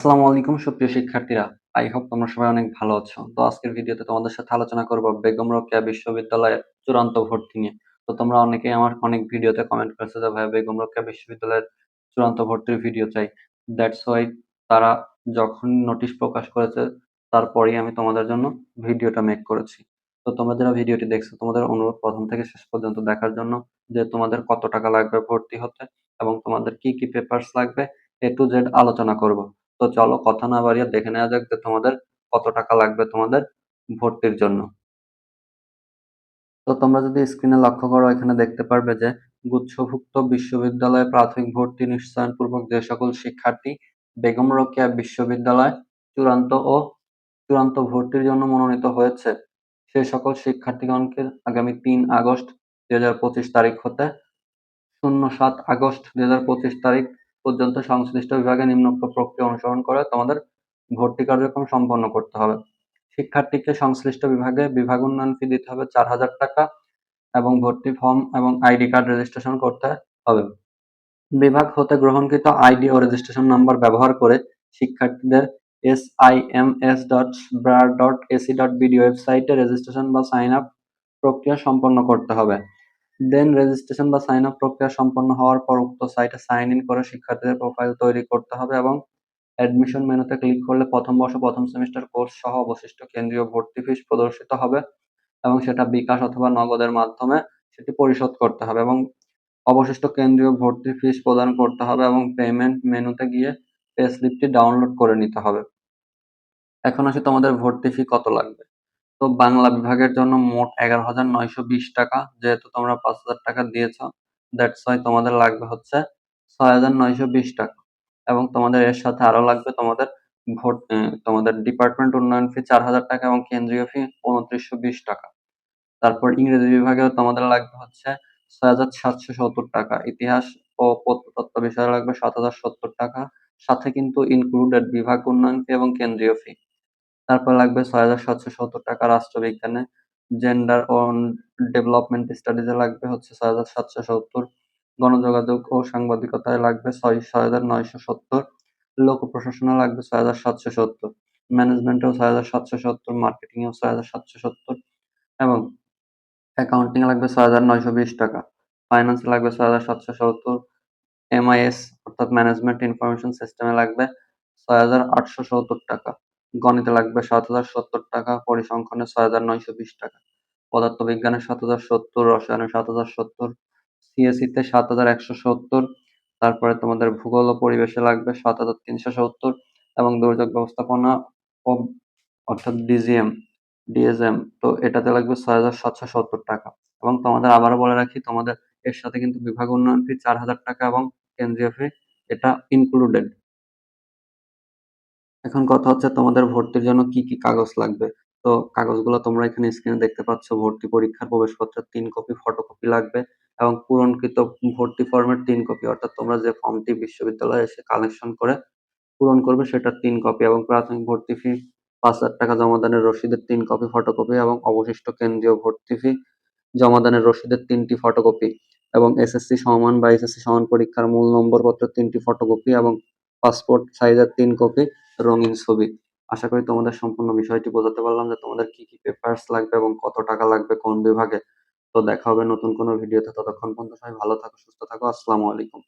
আসসালামু আলাইকুম, সুপ্রিয় শিক্ষার্থীরা। আই হোপ তোমরা সবাই অনেক ভালো আছো। তো আজকের ভিডিওতে তোমাদের সাথে আলোচনা করব বেগম রোকেয়া বিশ্ববিদ্যালয়ের চূড়ান্ত ভর্তি নিয়ে। তো তোমরা অনেকেই আমার অনেক ভিডিওতে কমেন্ট করেছ যে, ভাই, বেগম রোকেয়া বিশ্ববিদ্যালয়ের চূড়ান্ত ভর্তির ভিডিও চাই। দ্যাটস ওয়াই তারা যখন নোটিশ প্রকাশ করেছে, তারপরেই আমি তোমাদের জন্য ভিডিওটা মেক করেছি। তো তোমরা যারা ভিডিওটি দেখছ, তোমাদের অনুরোধ প্রথম থেকে শেষ পর্যন্ত দেখার জন্য যে, তোমাদের কত টাকা লাগবে ভর্তি হতে এবং তোমাদের কি কি পেপারস লাগবে, এ টু জেড আলোচনা করব। তো চলো কথা না বাড়িয়ে দেখে নেওয়া যাক যে তোমাদের কত টাকা লাগবে তোমাদের ভর্তির জন্য। তো তোমরা যদি স্ক্রিনে লক্ষ্য করো, এখানে দেখতে পারবে যে গুচ্ছভুক্ত বিশ্ববিদ্যালয়ে প্রাথমিক ভর্তি নিশ্চয়ন পূর্বক যে সকল শিক্ষার্থী বেগম রোকেয়া বিশ্ববিদ্যালয় চূড়ান্ত ও চূড়ান্ত ভর্তির জন্য মনোনীত হয়েছে, সে সকল শিক্ষার্থীগণকে আগামী তিন আগস্ট দুই হাজার পঁচিশ তারিখ হতে শূন্য সাত আগস্ট দুই হাজার পঁচিশ তারিখ পর্যন্ত সংশ্লিষ্ট বিভাগে নিম্নোক্ত প্রক্রিয়া অনুসরণ করে তোমাদের ভর্তি কার্যক্রম সম্পন্ন করতে হবে। শিক্ষার্থীকে সংশ্লিষ্ট বিভাগে বিভাগ উন্নয়ন ফি দিতে হবে চার হাজার টাকা এবং ভর্তি ফর্ম এবং আইডি কার্ড রেজিস্ট্রেশন করতে হবে। বিভাগ হতে গ্রহণকৃত আইডি ও রেজিস্ট্রেশন নাম্বার ব্যবহার করে শিক্ষার্থীদের S I M S dot Brar dot AC dot BD ওয়েবসাইটে রেজিস্ট্রেশন বা সাইন আপ প্রক্রিয়া সম্পন্ন করতে হবে। দেন রেজিস্ট্রেশন বা সাইন আপ প্রক্রিয়া সম্পন্ন হওয়ার পর উক্ত সাইটে সাইন ইন করে শিক্ষার্থীদের প্রোফাইল তৈরি করতে হবে এবং অ্যাডমিশন মেনুতে ক্লিক করলে প্রথম বর্ষ, প্রথম সেমিস্টার কোর্স সহ অবশিষ্ট কেন্দ্রীয় ভর্তি ফিস প্রদর্শিত হবে এবং সেটা বিকাশ অথবা নগদের মাধ্যমে সেটি পরিশোধ করতে হবে এবং অবশিষ্ট কেন্দ্রীয় ভর্তি ফিস প্রদান করতে হবে এবং পেমেন্ট মেনুতে গিয়ে পে স্লিপটি ডাউনলোড করে নিতে হবে। এখন আসি তোমাদের ভর্তি ফি কত লাগবে? তো বাংলা বিভাগের জন্য মোট এগারো হাজার নয়শো বিশ টাকা, যেহেতু তোমরা পাঁচ হাজার টাকা দিয়েছ দ্যাটস ওয়াই তোমাদের লাগবে হচ্ছে ছয় হাজার নয়শো বিশ টাকা। এবং তোমাদের এর সাথে আরও লাগবে তোমাদের ভোট তোমাদের ডিপার্টমেন্ট উন্নয়ন ফি চার হাজার টাকা এবং কেন্দ্রীয় ফি উনত্রিশশো বিশ টাকা। তারপর ইংরেজি বিভাগেও তোমাদের লাগবে হচ্ছে ছয় হাজার সাতশো সত্তর টাকা, ইতিহাস ও প্রত্নতত্ত্ব বিষয়ে লাগবে সাত হাজার সত্তর টাকা, সাথে কিন্তু ইনক্লুডেড বিভাগ উন্নয়ন ফি এবং কেন্দ্রীয় ফি তারপর লাগবে ছয় হাজার সাতশো সত্তর টাকা রাষ্ট্রবিজ্ঞানে। জেন্ডার ও ডেভেলপমেন্ট স্টাডিজে লাগবে হচ্ছে ছয় হাজার সাতশো সত্তর। গণযোগাযোগ ও সাংবাদিকতায় লাগবে ছয় ছয় হাজার নয়শো সত্তর। লোক প্রশাসনে লাগবে ছয় হাজার সাতশো সত্তর। ম্যানেজমেন্টেও ছয় হাজার সাতশো সত্তর। মার্কেটিংয়েও ছয় হাজার সাতশো সত্তর। এবং অ্যাকাউন্টিং লাগবে ছয় হাজার নয়শো বিশ টাকা। ফাইন্যান্সে লাগবে ছয় হাজার সাতশো সত্তর। এমআইএস অর্থাৎ ম্যানেজমেন্ট ইনফরমেশন সিস্টেমে লাগবে ছয় হাজার আটশো সত্তর টাকা। গণিতে লাগবে সাত হাজার সত্তর টাকা, পরিসংখ্যানে ছয় হাজার নয়শো বিশ টাকা। পদার্থবিজ্ঞানে সাত হাজার সত্তর, রসায়নে সাত হাজার সত্তর সিএসিতে সাত হাজার একশো সত্তর, তারপরে তোমাদের ভূগোল ও পরিবেশে লাগবে সাত হাজার তিনশো সত্তর এবং দুর্যোগ ব্যবস্থাপনা অর্থাৎ ডিজিএম, ডিএসএম, তো এটাতে লাগবে ছয় হাজার সাতশো সত্তর টাকা। এবং তোমাদের আবারও বলে রাখি, তোমাদের এর সাথে কিন্তু বিভাগ উন্নয়ন ফি চার হাজার টাকা এবং কেন্দ্রীয় ফি এটা ইনক্লুডেড এখন কথা হচ্ছে তোমাদের ভর্তির জন্য কি কি কাগজ লাগবে? তো কাগজগুলো তোমরা এখানে স্ক্রিনে দেখতে পাচ্ছ, ভর্তি পরীক্ষার প্রবেশপত্রের তিন কপি ফটোকপি লাগবে এবং পূরণকৃত ভর্তি ফর্মের তিন কপি অর্থাৎ তোমরা যে ফর্মটি বিশ্ববিদ্যালয়ে এসে কালেকশন করে পূরণ করবে সেটার তিন কপি এবং প্রাথমিক ভর্তি ফি পাঁচ হাজার টাকা জমাদানের রসিদের তিন কপি ফটোকপি এবং অবশিষ্ট কেন্দ্রীয় ভর্তি ফি জমাদানের রসিদের তিনটি ফটোকপি এবং এসএসসি সমান বা এসএসসি সমান পরীক্ষার মূল নম্বর পত্রের তিনটি ফটোকপি এবং পাসপোর্ট সাইজের তিন কপি রঙিন ছবি। আশা করি তোমাদের সম্পূর্ণ বিষয়টি বোঝাতে পারলাম যে তোমাদের কি কি পেপারস লাগবে এবং কত টাকা লাগবে কোন বিভাগে। তো দেখা হবে নতুন কোনো ভিডিওতে ততক্ষণ পর্যন্ত সবাই ভালো থাকো, সুস্থ থাকো। আসসালামু আলাইকুম।